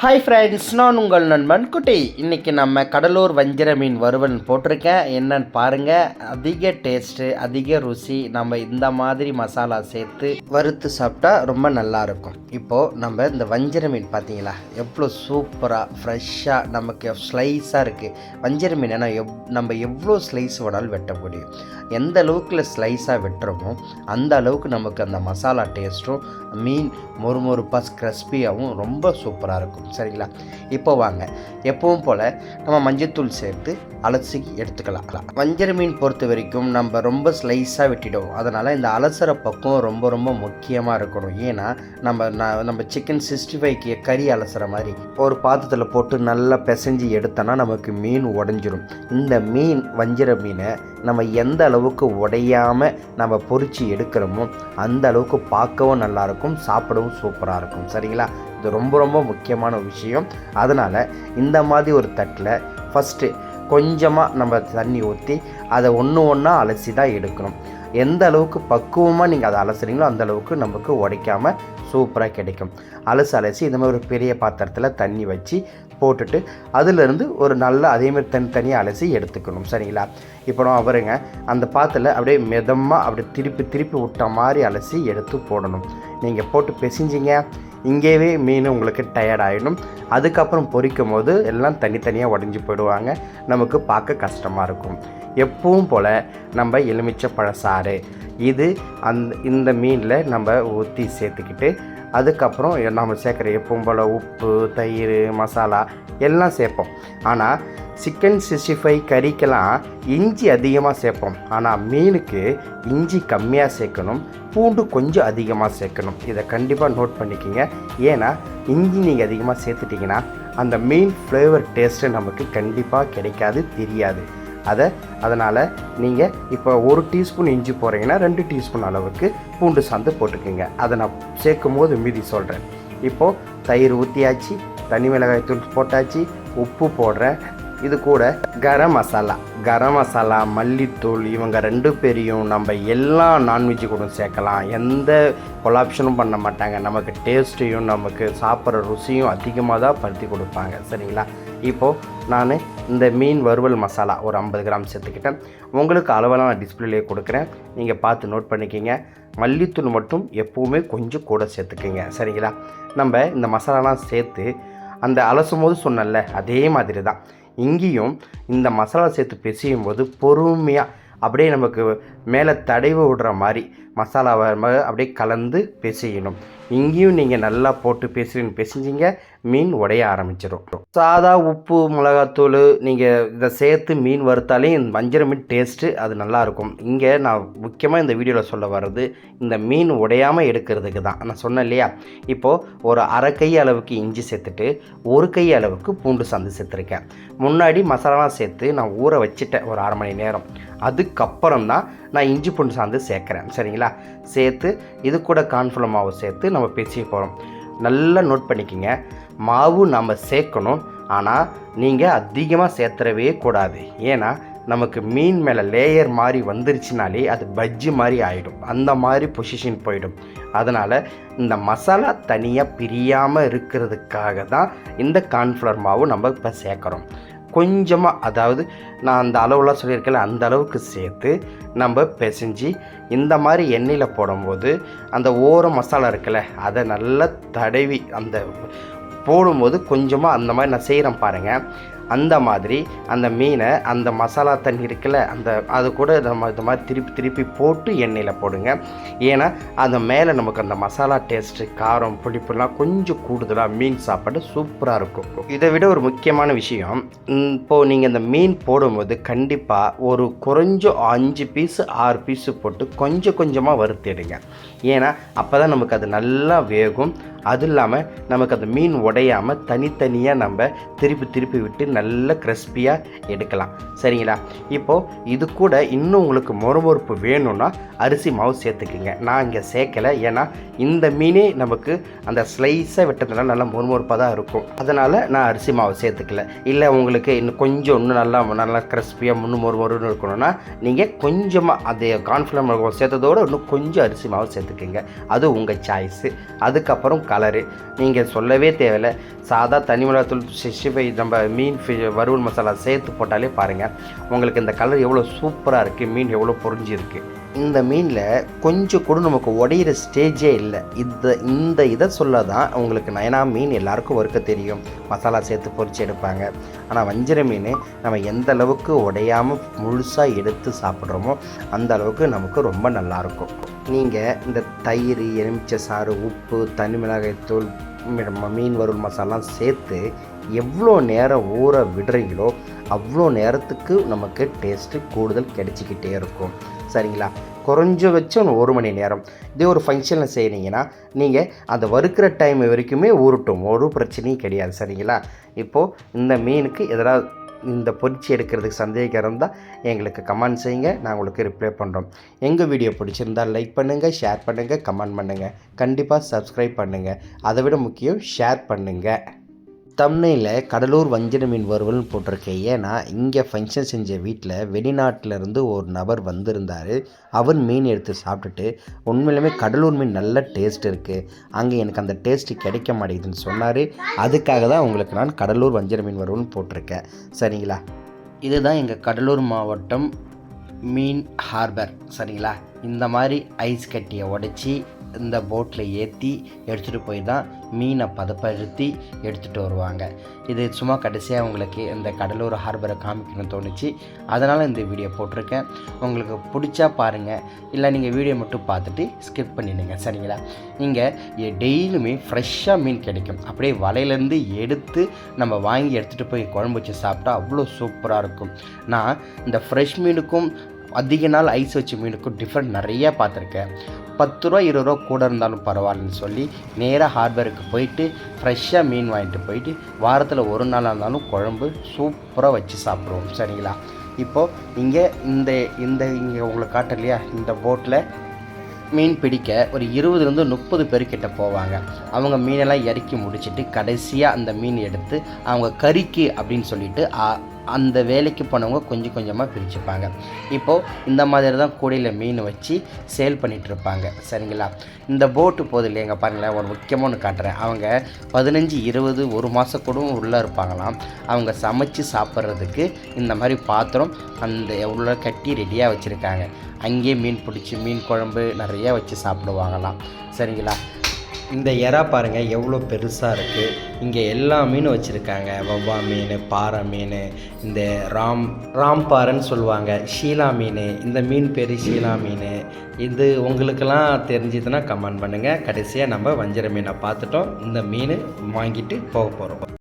Hi friends நான் உங்கள் நண்பன் குட்டி. இன்றைக்கி நம்ம கடலூர் வஞ்சிர மீன் வறுவல் போட்டிருக்கேன். என்னன்னு பாருங்கள் அதிக டேஸ்ட்டு அதிக ருசி நம்ம இந்த மாதிரி மசாலா சேர்த்து வறுத்து சாப்பிட்டா ரொம்ப நல்லா இருக்கும் இப்போது நம்ம இந்த வஞ்சிர மீன் பார்த்தீங்களா? எவ்வளோ சூப்பராக ஃப்ரெஷ்ஷாக நமக்கு ஸ்லைஸாக இருக்குது வஞ்சிர மீன் ஏன்னா எவ் நம்ம எவ்வளோ ஸ்லைஸ் வேணாலும் வெட்ட முடியும். எந்த அளவுக்கு ஸ்லைஸாக வெட்டுறோமோ அந்த அளவுக்கு நமக்கு அந்த மசாலா டேஸ்ட்டும் மீன் மொறுமொறுப்பாக க்ரஸ்பியாகவும் ரொம்ப சூப்பராக இருக்கும். சரிங்களா? இப்போ வாங்க. எப்பவும் போல் நம்ம மஞ்சத்தூள் சேர்த்து அலசி எடுத்துக்கலாம். வஞ்சர மீன் பொறுத்த வரைக்கும் நம்ம ரொம்ப ஸ்லைஸாக வெட்டிடுவோம். அதனால் இந்த அலசர பக்கம் ரொம்ப ரொம்ப முக்கியமாக இருக்கணும். ஏன்னா நம்ம நான் நம்ம சிக்கன் சிக்ஸ்டி ஃபைவ்க்கு கறி அலசுற மாதிரி ஒரு பாத்திரத்தில் போட்டு நல்லா பிசைஞ்சு எடுத்தோன்னா நமக்கு மீன் உடஞ்சிரும். இந்த மீன் வஞ்சிர மீனை நம்ம எந்த அளவுக்கு உடையாமல் நம்ம பொறிச்சு எடுக்கிறோமோ அந்த அளவுக்கு பார்க்கவும் நல்லாயிருக்கும் சாப்பிடவும் சூப்பராக இருக்கும். சரிங்களா? இது ரொம்ப ரொம்ப முக்கியமான விஷயம். அதனால் இந்த மாதிரி ஒரு தட்டில் ஃபஸ்ட்டு கொஞ்சமாக நம்ம தண்ணி ஊற்றி அதை ஒன்று ஒன்றா அலசி தான் எடுக்கணும். எந்த அளவுக்கு பக்குவமாக நீங்கள் அதை அலசுறீங்களோ அந்த அளவுக்கு நமக்கு உடைக்காமல் சூப்பராக கிடைக்கும். அலசி அலசி இந்த மாதிரி ஒரு பெரிய பாத்திரத்தில் தண்ணி வச்சு போட்டுட்டு அதிலிருந்து ஒரு நல்ல அதேமாதிரி தனி தனியாக அலசி எடுத்துக்கணும். சரிங்களா? இப்போ நான் வருங்க அந்த பாத்தில் அப்படியே மிதமாக அப்படியே திருப்பி திருப்பி விட்ட மாதிரி அலசி எடுத்து போடணும். நீங்கள் போட்டு பிசைஞ்சிங்க இங்கேயே மீன் உங்களுக்கு டயர்ட் ஆகிடும் அதுக்கப்புறம் பொரிக்கும் போது எல்லாம் தனித்தனியாக உடஞ்சி போயிடுவாங்க. நமக்கு பார்க்க கஷ்டமாக இருக்கும். எப்பவும் போல் நம்ம எலுமிச்சை பழசாறு இது அந் இந்த மீனில் நம்ம ஊற்றி சேர்த்துக்கிட்டு அதுக்கப்புறம் நம்ம சேர்க்குற எப்பவும் போல் உப்பு தயிர் மசாலா எல்லாம் சேர்ப்போம். ஆனால் சிக்கன் சிக்ஸ்டி ஃபைவ் கறிக்கெல்லாம் இஞ்சி அதிகமாக சேர்ப்போம். ஆனால் மீனுக்கு இஞ்சி கம்மியாக சேர்க்கணும் பூண்டு கொஞ்சம் அதிகமாக சேர்க்கணும். இதை கண்டிப்பாக நோட் பண்ணிக்கோங்க. ஏன்னா இஞ்சி நீங்கள் அதிகமாக சேர்த்துட்டிங்கன்னா அந்த மீன் ஃப்ளேவர் டேஸ்ட்டு நமக்கு கண்டிப்பாக கிடைக்காது தெரியாது. அதை அதனால் நீங்கள் இப்போ ஒரு டீஸ்பூன் இஞ்சி போடுறீங்கன்னா ரெண்டு டீஸ்பூன் அளவுக்கு பூண்டு சாந்து போட்டுக்கோங்க. அதை நான் சேர்க்கும் போது மீதி சொல்கிறேன் இப்போது தயிர் ஊற்றியாச்சு தனி மிளகாய் தூள் போட்டாச்சு உப்பு போடுறேன். இது கூட கரம் மசாலா. கரம் மசாலா மல்லித்தூள் இவங்க ரெண்டு பேரையும் நம்ம எல்லா நான்வெஜ்ஜு கூட சேர்க்கலாம். எந்த கொலாப்ஷனும் பண்ண மாட்டாங்க. நமக்கு டேஸ்ட்டையும் நமக்கு சாப்பிட்ற ருசியும் அதிகமாக தான் பருத்தி கொடுப்பாங்க. சரிங்களா? இப்போது நான் இந்த மீன் வறுவல் மசாலா ஒரு ஐம்பது கிராம் சேர்த்துக்கிட்டேன். உங்களுக்கு அளவெல்லாம் நான் டிஸ்பிளேலே கொடுக்குறேன். நீங்கள் பார்த்து நோட் பண்ணிக்கிங்க. மல்லித்தூள் மட்டும் எப்போவுமே கொஞ்சம் கூட சேர்த்துக்குங்க. சரிங்களா? நம்ம இந்த மசாலாலாம் சேர்த்து அந்த அலசும் போது சொன்னல அதே மாதிரி தான் இங்கேயும் இந்த மசாலா சேர்த்து பிசையும் போது பொறுமையாக அப்படியே நமக்கு மேலே தடவி விடுற மாதிரி மசாலாவை அப்படியே கலந்து பிசையணும். இங்கேயும் நீங்கள் நல்லா போட்டு பேசுகிறீங்கன்னு பேசிஞ்சிங்க மீன் உடைய ஆரம்பிச்சிடும் சாதா உப்பு மிளகாத்தூள் நீங்கள் இதை சேர்த்து மீன் வறுத்தாலே இந்த வஞ்சர மீன் டேஸ்ட்டு அது நல்லாயிருக்கும் இங்கே நான் முக்கியமாக இந்த வீடியோவில் சொல்ல வர்றது இந்த மீன் உடையாமல் எடுக்கிறதுக்கு தான். நான் சொன்னேன் இல்லையா? இப்போது ஒரு அரை கை அளவுக்கு இஞ்சி சேர்த்துட்டு ஒரு கை அளவுக்கு பூண்டு சந்து சேர்த்துருக்கேன். முன்னாடி மசாலாலாம் சேர்த்து நான் ஊற வச்சுட்டேன் ஒரு அரை மணி நேரம். அதுக்கப்புறம் தான் நான் இஞ்சி பூண்டு சாந்து சேர்க்குறேன். சரிங்களா? சேர்த்து இது கூட கான்ஃபுல மாவு சேர்த்து நம்ம பேசிய போகிறோம் நல்லா நோட் பண்ணிக்கோங்க. மாவு நம்ம சேர்க்கணும். ஆனால் நீங்கள் அதிகமாக சேர்த்துறவே கூடாது. ஏன்னா நமக்கு மீன் மேலே லேயர் மாதிரி வந்துருச்சுனாலே அது பஜ்ஜி மாதிரி ஆகிடும் அந்த மாதிரி பொசிஷன் போயிடும். அதனால் இந்த மசாலா தனியாக பிரியாமல் இருக்கிறதுக்காக தான் இந்த கார்ன்ஃப்ளவர் மாவு நம்ம இப்போ சேர்க்குறோம். கொஞ்சமாக அதாவது நான் அந்த அளவுலாம் சொல்லியிருக்கேன்ல அந்த அளவுக்கு சேர்த்து நம்ம பிசைஞ்சு இந்த மாதிரி எண்ணெயில் போடும்போது அந்த ஓர மசாலா இருக்குல்ல அதை நல்லா தடவி அந்த போடும்போது கொஞ்சமாக அந்த மாதிரி நான் செய்கிறேன் பாருங்கள் அந்த மாதிரி அந்த மீனை அந்த மசாலா தண்ணி இருக்குல்ல அந்த அது கூட நம்ம இந்த மாதிரி திருப்பி திருப்பி போட்டு எண்ணெயில் போடுங்க. ஏன்னா அந்த மேலே நமக்கு அந்த மசாலா டேஸ்ட்டு காரம் புளிப்புலாம் கொஞ்சம் கூடுதலாக மீன் சாப்பாடு சூப்பராக இருக்கும். இதை விட ஒரு முக்கியமான விஷயம் இப்போது நீங்கள் இந்த மீன் போடும்போது கண்டிப்பாக ஒரு குறைஞ்சம் அஞ்சு பீஸு ஆறு பீஸு போட்டு கொஞ்சம் கொஞ்சமாக வறுத்திடுங்க ஏன்னா அப்போ தான் நமக்கு அது நல்லா வேகும். அது இல்லாமல் நமக்கு அந்த மீன் உடையாமல் தனித்தனியாக நம்ம திருப்பி திருப்பி விட்டு நல்ல கிறிஸ்பியாக எடுக்கலாம். சரிங்களா? இப்போது இது கூட இன்னும் உங்களுக்கு மொறுமொறுப்பு வேணும்னா அரிசி மாவு சேர்த்துக்குங்க. நான் இங்கே சேர்க்கலை. ஏன்னா இந்த மீனே நமக்கு அந்த ஸ்லைஸாக விட்டதுனால நல்லா மொறுமொறுப்பாக தான் இருக்கும். அதனால் நான் அரிசி மாவு சேர்த்துக்கல. இல்லை உங்களுக்கு இன்னும் கொஞ்சம் இன்னும் நல்லா நல்லா கிறிஸ்பியாக முன்னு மொறு மொறுன்னு இருக்கணும்னா நீங்கள் கொஞ்சமாக அது கார்ன்ஃப்ளவர் சேர்த்ததோடு இன்னும் கொஞ்சம் அரிசி மாவு சேர்த்துக்குங்க. அது உங்கள் சாய்ஸு அதுக்கப்புறம் கலரு நீங்கள் சொல்லவே தேவையில்லை. சாதா தனி மிளகாத்தூள் சிக்ஸ்டி ஃபைவ் நம்ம மீன் வறுவல் மசாலா சேர்த்து போட்டாலே பாருங்கள் உங்களுக்கு இந்த கலர் எவ்வளோ சூப்பராக இருக்குது மீன் எவ்வளோ பொறிஞ்சிருக்கு இந்த மீனில் கொஞ்சம் கூட நமக்கு உடையிற ஸ்டேஜே இல்லை. இந்த இந்த இதை சொல்ல தான் உங்களுக்கு நயனா மீன் எல்லாருக்கும் வறுக்க தெரியும். மசாலா சேர்த்து பொறிச்சு எடுப்பாங்க. ஆனால் வஞ்சிர மீன் நம்ம எந்த அளவுக்கு உடையாமல் முழுசாக எடுத்து சாப்பிட்றோமோ அந்த அளவுக்கு நமக்கு ரொம்ப நல்லாயிருக்கும். நீங்கள் இந்த தயிர் எலுமிச்சை சாறு உப்பு தனி மிளகாய்த்தூள் ம- மீன் வறுவல் மசாலாம் சேர்த்து எவ்வளோ நேரம் ஊற விடுறீங்களோ அவ்வளோ நேரத்துக்கு நமக்கு டேஸ்ட்டு கூடுதல் கிடைச்சிக்கிட்டே இருக்கும். சரிங்களா? குறைஞ்சபட்சம் ஒரு மணி நேரம். இதே ஒரு ஃபங்க்ஷனில் செய்கிறீங்கன்னா நீங்கள் அந்த வறுக்கிற டைம் வரைக்குமே ஊறட்டும் ஒரு பிரச்சனையும் கிடையாது சரிங்களா? இப்போது இந்த மீனுக்கு எதனால் இந்த பொறிச்சி எடுக்கிறதுக்கு சந்தேகம் இருந்தால் எங்களுக்கு கமெண்ட் செய்யுங்க. நான் உங்களுக்கு ரிப்ளை பண்ணுறோம் எங்கள் வீடியோ பிடிச்சிருந்தால் லைக் பண்ணுங்கள் ஷேர் பண்ணுங்கள் கமெண்ட் பண்ணுங்கள் கண்டிப்பாக சப்ஸ்கிரைப் பண்ணுங்கள் அதை விட முக்கியம் ஷேர் பண்ணுங்கள் தம்னையில் கடலூர் வஞ்சிர மீன் வறுவல்னு போட்டிருக்கேன் ஏன்னா இங்கே ஃபங்க்ஷன் செஞ்ச வீட்டில் வெளிநாட்டிலேருந்து ஒரு நபர் வந்திருந்தார். அவர் மீன் எடுத்து சாப்பிட்டுட்டு உண்மையிலுமே கடலூர் மீன் நல்ல டேஸ்ட் இருக்குது அங்கே எனக்கு அந்த டேஸ்ட்டு கிடைக்க மாட்டேங்குதுன்னு சொன்னார். அதுக்காக தான் உங்களுக்கு நான் கடலூர் வஞ்சிர மீன் வறுவல்னு போட்டிருக்கேன். சரிங்களா? இதுதான் எங்கள் கடலூர் மாவட்டம் மீன் ஹார்பர் சரிங்களா? இந்த மாதிரி ஐஸ் கட்டியை உடைச்சி இந்த போட்டில் ஏற்றி எடுத்துகிட்டு போய் தான் மீனை பதப்படுத்தி எடுத்துகிட்டு வருவாங்க. இது சும்மா கடைசியாக உங்களுக்கு இந்த கடலூர் ஹார்பரை காமிக்கணும்னு தோணுச்சு. அதனால் இந்த வீடியோ போட்டிருக்கேன். உங்களுக்கு பிடிச்சா பாருங்கள் இல்லை நீங்கள் வீடியோ மட்டும் பார்த்துட்டு ஸ்கிப் பண்ணிடுங்க. சரிங்களா? இங்கே டெய்லியுமே ஃப்ரெஷ்ஷாக மீன் கிடைக்கும். அப்படியே வலையிலேருந்து எடுத்து நம்ம வாங்கி எடுத்துகிட்டு போய் குழம்பு வச்சு சாப்பிட்டா அவ்வளோ சூப்பராக இருக்கும். நான் இந்த ஃப்ரெஷ் மீனுக்கும் அதிக நாள் ஐஸ் வச்ச மீனுக்கும் டிஃப்ரெண்ட் நிறையா பார்த்துருக்கேன். பத்து ரூபா இருபது ரூபா கூட இருந்தாலும் பரவாயில்லன்னு சொல்லி நேராக ஹார்பருக்கு போயிட்டு ஃப்ரெஷ்ஷாக மீன் வாங்கிட்டு போயிட்டு வாரத்தில் ஒரு நாளாக இருந்தாலும் குழம்பு சூப்பராக வச்சு சாப்பிடுவோம். சரிங்களா? இப்போது இங்கே இந்த இந்த இங்கே உங்களுக்கு இல்லையா? இந்த போட்டில் மீன் பிடிக்க ஒரு இருபதுலேருந்து முப்பது பேர்கிட்ட போவாங்க. அவங்க மீனெல்லாம் இறக்கி முடிச்சுட்டு கடைசியாக அந்த மீன் எடுத்து அவங்க கறிக்கு அப்படின்னு சொல்லிட்டு ஆ- அந்த வேலைக்கு போனவங்க கொஞ்சம் கொஞ்சமாக பிரிச்சுப்பாங்க. இப்போது இந்த மாதிரி தான் கூடையில் மீன் வச்சு சேல் பண்ணிகிட்ருப்பாங்க இருப்பாங்க. சரிங்களா? இந்த போட்டு போகுது இல்லைங்க பாருங்களேன் ஒரு முக்கியமாக ஒன்று காட்டுறேன். அவங்க பதினஞ்சு இருபது ஒரு மாதம் கூட உள்ளே இருப்பாங்களாம். அவங்க சமைச்சு சாப்பிட்றதுக்கு இந்த மாதிரி பாத்திரம் அந்த உள்ள கட்டி ரெடியாக வச்சுருக்காங்க. அங்கேயே மீன் பிடிச்சி மீன் குழம்பு நிறையா வச்சு சாப்பிடுவாங்களாம். சரிங்களா? இந்த எறா பாருங்கள் எவ்வளோ பெருசாக இருக்குது இங்கே எல்லா மீனும் வச்சுருக்காங்க. வவ்வா மீன் பாறை மீன் இந்த ராம் ராம்பாறைன்னு சொல்லுவாங்க. ஷீலா மீன் இந்த மீன் பேர் ஷீலா மீன். இது உங்களுக்கெல்லாம் தெரிஞ்சதுன்னா கமெண்ட் பண்ணுங்கள் கடைசியாக நம்ம வஞ்சர மீனை பார்த்துட்டோம். இந்த மீன் வாங்கிட்டு போக போகிறோம்